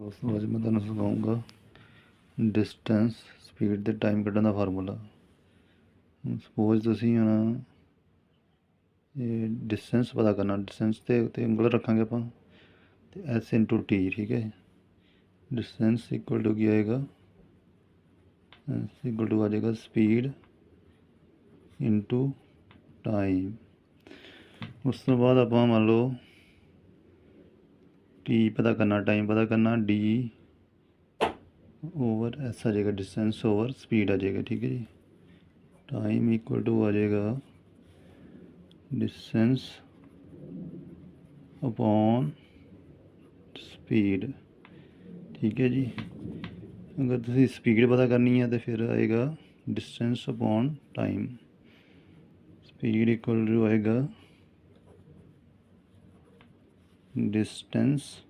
ਦੋਸਤੋ ਅੱਜ ਮੈਂ ਤੁਹਾਨੂੰ ਸਿਖਾਊਂਗਾ ਡਿਸਟੈਂਸ ਸਪੀਡ ਤੇ ਟਾਈਮ ਕੱਢਣ ਦਾ ਫਾਰਮੂਲਾ ਸਪੋਜ਼ ਤੁਸੀਂ ਹੁਣ ਇਹ ਡਿਸਟੈਂਸ ਪਤਾ ਕਰਨਾ ਡਿਸਟੈਂਸ ਤੇ ਉੱਤੇ ਉਂਗਲ ਰੱਖਾਂਗੇ ਆਪਾਂ, ਤੇ s ਟੀ ਠੀਕ ਹੈ? ਡਿਸਟੈਂਸ ਇਕੁਅਲ ਟੂ ਕੀ ਆਏਗਾ? S ਇਕੁਅਲ ਟੂ ਆ ਜਾਏਗਾ ਸਪੀਡ ਇਨਟੂ ਟਾਈਮ ਉਸ ਤੋਂ ਬਾਅਦ ਆਪਾਂ ਮੰਨ ਲਓ टी पता करना टाइम पता करना डी ओवर एस आ जाएगा डिस्टेंस ओवर स्पीड आ जाएगा, ठीक है जी? टाइम इक्वल टू आ जाएगा डिस्टेंस अपॉन स्पीड ठीक है जी? अगर तुम स्पीड पता करनी है तो फिर आएगा distance upon time speed equal to आएगा distance